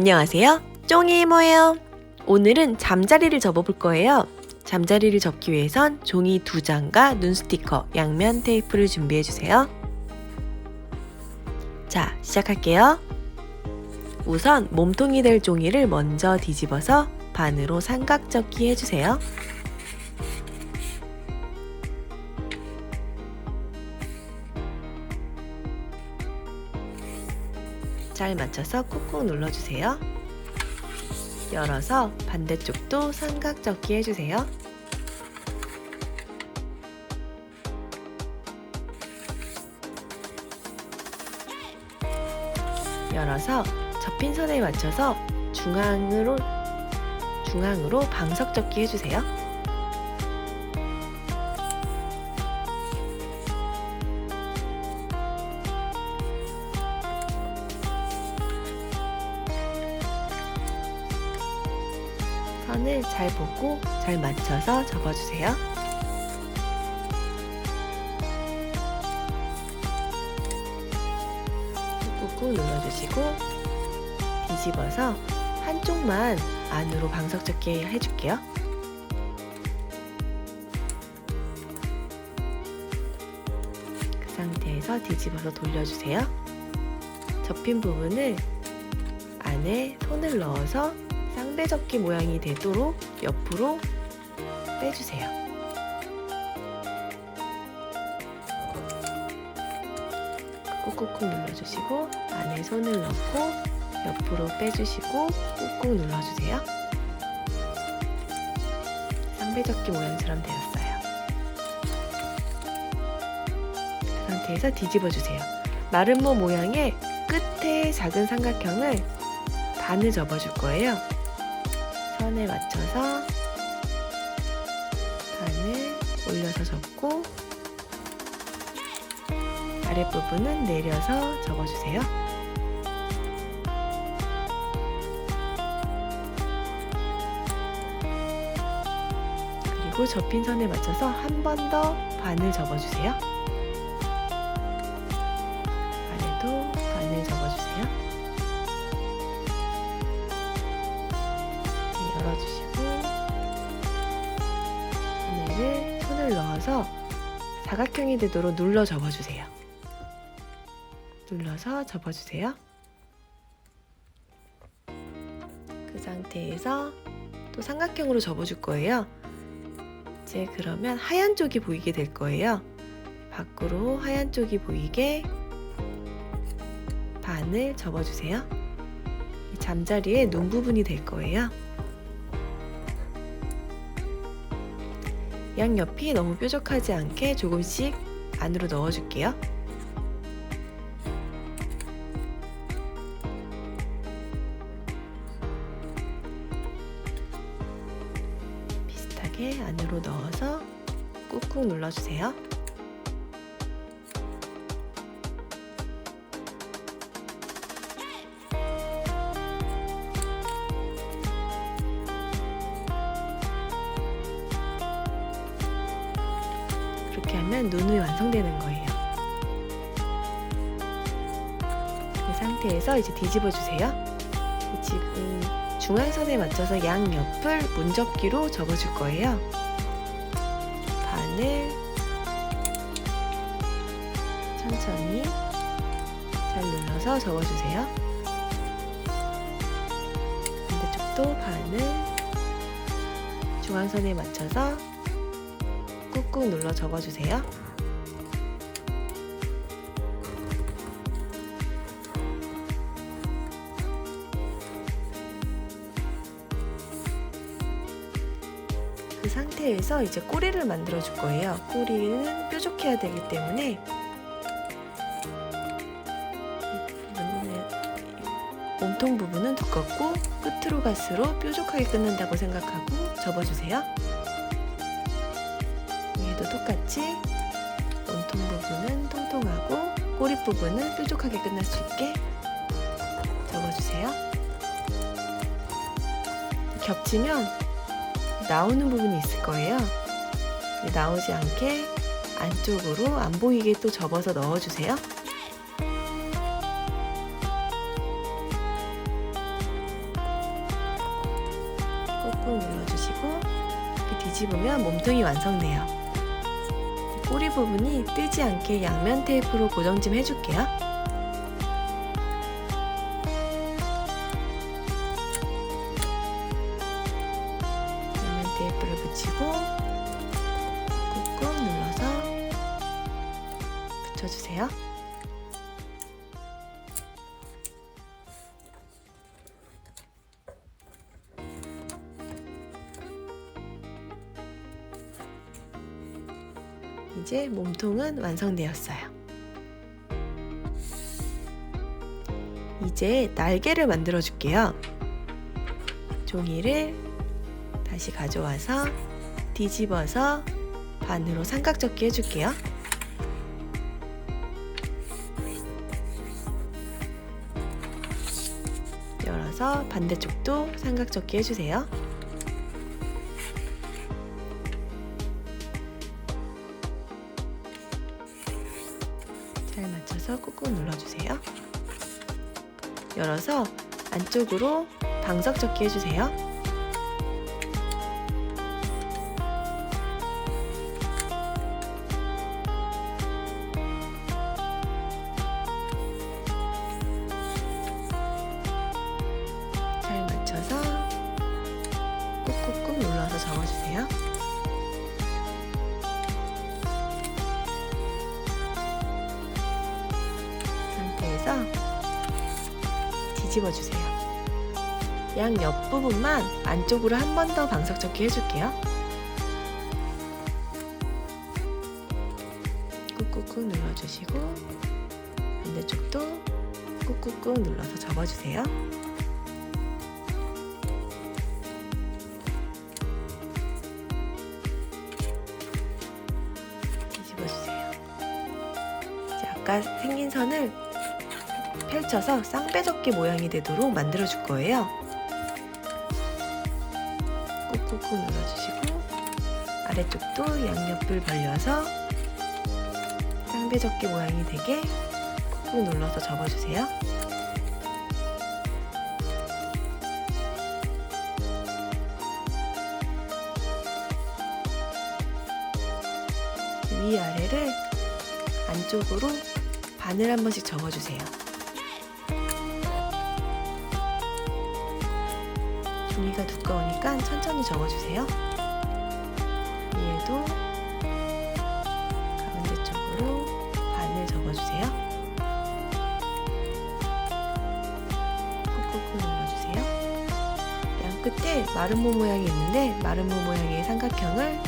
안녕하세요. 쫑이 이모예요. 오늘은 잠자리를 접어볼 거예요. 잠자리를 접기 위해선 종이 두 장과 눈 스티커, 양면 테이프를 준비해 주세요. 자, 시작할게요. 우선 몸통이 될 종이를 먼저 뒤집어서 반으로 삼각 접기 해주세요. 잘 맞춰서 꾹꾹 눌러주세요. 열어서 반대쪽도 삼각 접기 해주세요. 열어서 접힌 선에 맞춰서 중앙으로 중앙으로 방석 접기 해주세요. 잘 보고 잘 맞춰서 접어주세요. 꾹꾹 눌러주시고 뒤집어서 한쪽만 안으로 방석 접기 해줄게요. 그 상태에서 뒤집어서 돌려주세요. 접힌 부분을 안에 손을 넣어서 쌍배접기 모양이 되도록 옆으로 빼주세요. 꾹꾹꾹 눌러주시고 안에 손을 넣고 옆으로 빼주시고 꾹꾹 눌러주세요. 쌍배접기 모양처럼 되었어요. 그 상태에서 뒤집어주세요. 마른 모 모양의 끝에 작은 삼각형을 반을 접어줄 거예요. 선에 맞춰서 반을 올려서 접고 아랫부분은 내려서 접어주세요. 그리고 접힌 선에 맞춰서 한 번 더 반을 접어주세요. 손을 넣어서 사각형이 되도록 눌러 접어주세요. 눌러서 접어주세요. 그 상태에서 또 삼각형으로 접어줄 거예요. 이제 그러면 하얀 쪽이 보이게 될 거예요. 밖으로 하얀 쪽이 보이게 반을 접어주세요. 이 잠자리에 눈 부분이 될 거예요. 양옆이 너무 뾰족하지 않게 조금씩 안으로 넣어줄게요. 비슷하게 안으로 넣어서 꾹꾹 눌러주세요. 눈이 완성되는 거예요. 그 상태에서 이제 뒤집어 주세요. 지금 중앙선에 맞춰서 양 옆을 문접기로 접어 줄 거예요. 반을 천천히 잘 눌러서 접어 주세요. 반대쪽도 반을 중앙선에 맞춰서 꾹꾹 눌러 접어주세요. 그 상태에서 이제 꼬리를 만들어 줄 거예요. 꼬리는 뾰족해야 되기 때문에 몸통 부분은 두껍고 끝으로 갈수록 뾰족하게 끝난다고 생각하고 접어주세요. 위에도 똑같이 몸통 부분은 통통하고 꼬리 부분은 뾰족하게 끝날 수 있게 접어주세요. 겹치면 나오는 부분이 있을 거예요. 나오지 않게 안쪽으로 안 보이게 또 접어서 넣어주세요. 꾹꾹 눌러주시고 이렇게 뒤집으면 몸통이 완성돼요. 꼬리 부분이 뜨지 않게 양면 테이프로 고정 좀 해줄게요. 양면 테이프를 붙이고 꾹꾹 눌러서 붙여주세요. 이제 몸통은 완성되었어요. 이제 날개를 만들어 줄게요. 종이를 다시 가져와서 뒤집어서 반으로 삼각접기 해줄게요. 열어서 반대쪽도 삼각접기 해주세요. 꾹꾹 눌러주세요. 열어서 안쪽으로 방석 접기 해주세요. 잘 맞춰서 꾹꾹꾹 눌러서 접어주세요. 뒤집어 주세요. 양 옆부분만 안쪽으로 한 번 더 방석 접기 해줄게요. 꾹꾹꾹 눌러주시고 반대쪽도 꾹꾹꾹 눌러서 접어주세요. 뒤집어주세요. 이제 아까 생긴 선을 펼쳐서 쌍배접기 모양이 되도록 만들어 줄 거예요. 꾹꾹꾹 눌러주시고 아래쪽도 양옆을 벌려서 쌍배접기 모양이 되게 꾹꾹 눌러서 접어주세요. 위아래를 안쪽으로 반을 한 번씩 접어주세요. 종이가 두꺼우니까 천천히 접어주세요. 위에도 가운데 쪽으로 반을 접어주세요. 꾹꾹꾹 눌러주세요. 양 끝에 마른 모 모양이 있는데 마른 모 모양의 삼각형을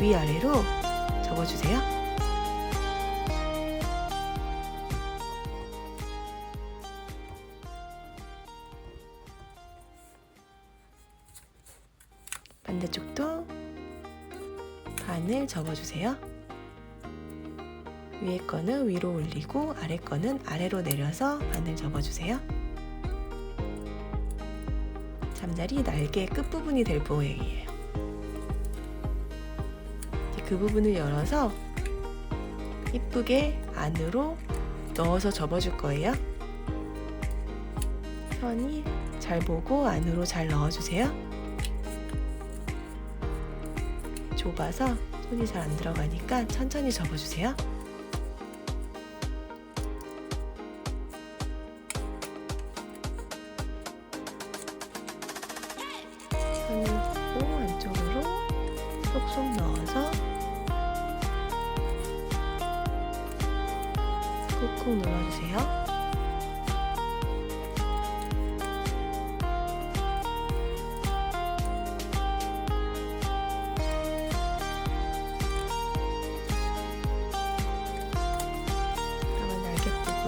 위아래로 접어주세요. 반대쪽도 반을 접어주세요. 위에 거는 위로 올리고 아래 거는 아래로 내려서 반을 접어주세요. 잠자리 날개 끝부분이 될 모양이에요. 그 부분을 열어서 이쁘게 안으로 넣어서 접어줄 거예요. 선이 잘 보고 안으로 잘 넣어주세요. 좁아서 손이 잘 안 들어가니까 천천히 접어주세요. 손을 보고 안쪽으로 쏙쏙 넣어서 꾹꾹 눌러주세요.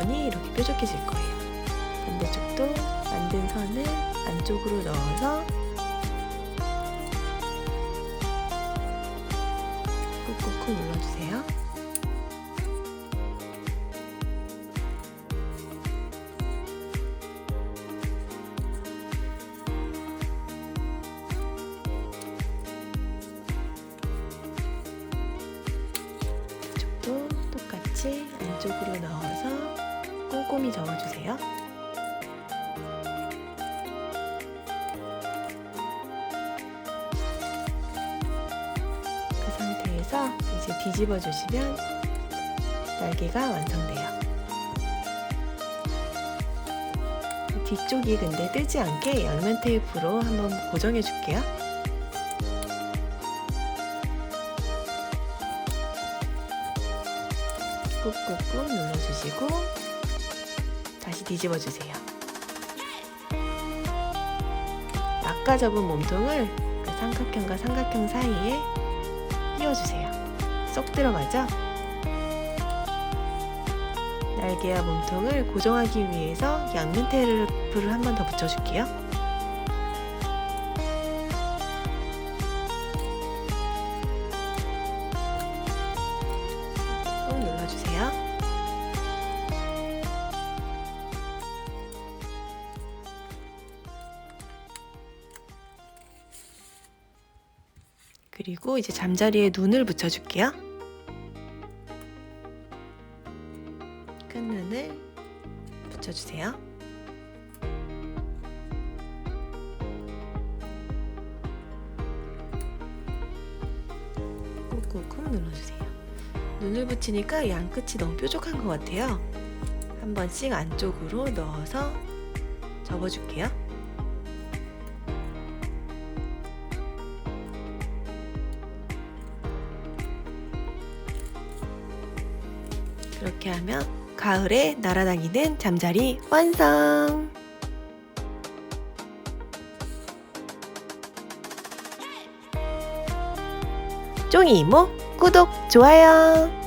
부분이 이렇게 뾰족해질 거예요. 반대쪽도 만든 선을 안쪽으로 넣어서 꾹꾹꾹 눌러주세요. 이쪽도 똑같이 안쪽으로 넣어서 꼼꼼히 저어주세요. 그 상태에서 이제 뒤집어 주시면 날개가 완성돼요. 뒤쪽이 근데 뜨지 않게 양면 테이프로 한번 고정해 줄게요. 꾹꾹꾹 눌러주시고 뒤집어 주세요. 아까 접은 몸통을 그 삼각형과 삼각형 사이에 끼워주세요. 쏙 들어가죠? 날개와 몸통을 고정하기 위해서 양면 테이프를 한 번 더 붙여줄게요. 그리고 이제 잠자리에 눈을 붙여줄게요. 끝눈을 붙여주세요. 꾹꾹꾹 눌러주세요. 눈을 붙이니까 양 끝이 너무 뾰족한 것 같아요. 한 번씩 안쪽으로 넣어서 접어줄게요. 그렇게 하면 가을에 날아다니는 잠자리 완성! 쫑이 이모 구독, 좋아요!